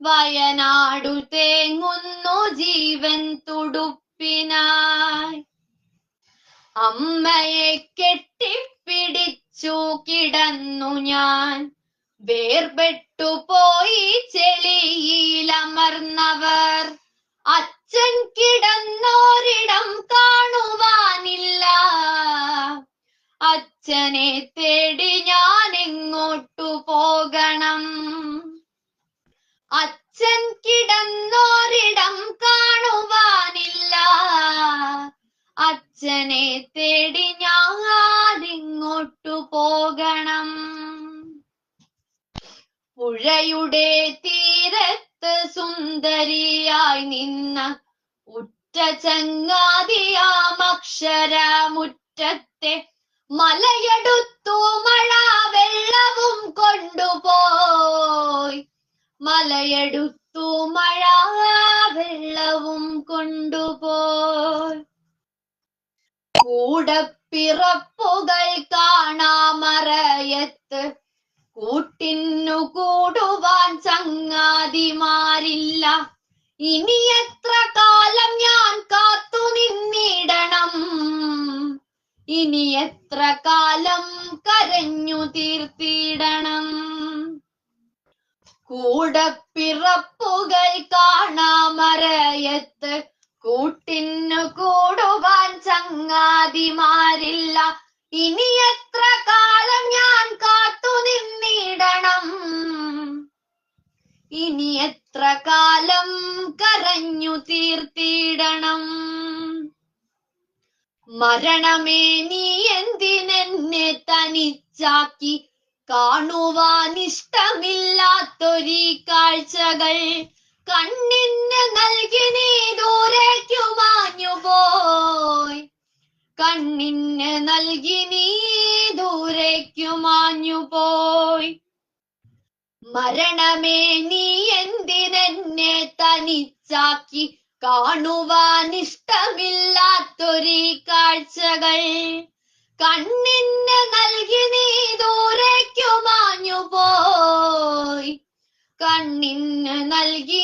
വയനാടു തേങ്ങുന്നു ജീവൻ തുടുപ്പിനായി. അമ്മയെ കെട്ടിപ്പിടിച്ചു കിടന്നു ഞാൻ. വേർപെട്ടു പോയി ചെളിയിലമർന്നവർ അച്ഛൻ കിടന്നോരിടം കാണുവാനില്ല. അച്ഛനെ തേടി ഞാൻ എങ്ങോട്ടു പോകണം? കിടന്നോരിടം കാണുവാനില്ല. അച്ഛനെ തേടി ഞാതിങ്ങോട്ടു പോകണം. പുഴയുടെ തീരത്ത് സുന്ദരിയായി നിന്ന ഉറ്റ ചങ്ങാതിയാമക്ഷരമുറ്റത്തെ മലയെടുത്തു മഴ മലയെടുത്തു മഴ വെള്ളവും കൊണ്ടുപോ കൂടപ്പിറപ്പുകൾ കാണാമറയത്ത് കൂട്ടിന്നു കൂടുവാൻ ചങ്ങാതിമാരില്ല. ഇനി എത്ര കാലം ഞാൻ കാത്തു നിന്നിടണം. ഇനി എത്ര കാലം കരഞ്ഞു തീർത്തിടണം. കൂടപ്പിറപ്പുകൾ കാണാമറയത്ത് കൂട്ടിനു കൂടുവാൻ ചങ്ങാതിമാരില്ല. ഇനി എത്ര കാലം ഞാൻ കാത്തു നിന്നിടണം? ഇനി എത്ര കാലം കരഞ്ഞു തീർത്തിടണം? മരണമേ നീ എന്തിനെന്നെ തനിച്ചാക്കി കാണുവാൻ ഇഷ്ടമില്ലാത്തൊരീ കാഴ്ചകൾ കണ്ണിന് നൽകി നീ ദൂരേക്കു മാഞ്ഞു പോയി കണ്ണിന് നൽകി നീ ദൂരേക്കു മാഞ്ഞു പോയി മരണമേ നീ എന്തിനെന്നെ തനിച്ചാക്കി കാണുവാനിഷ്ടമില്ലാത്തൊരി കാഴ്ചകൾ കണ്ണിന് നൽകി നീ ദൂരേക്കു കണ്ണിന് നൽകി നീ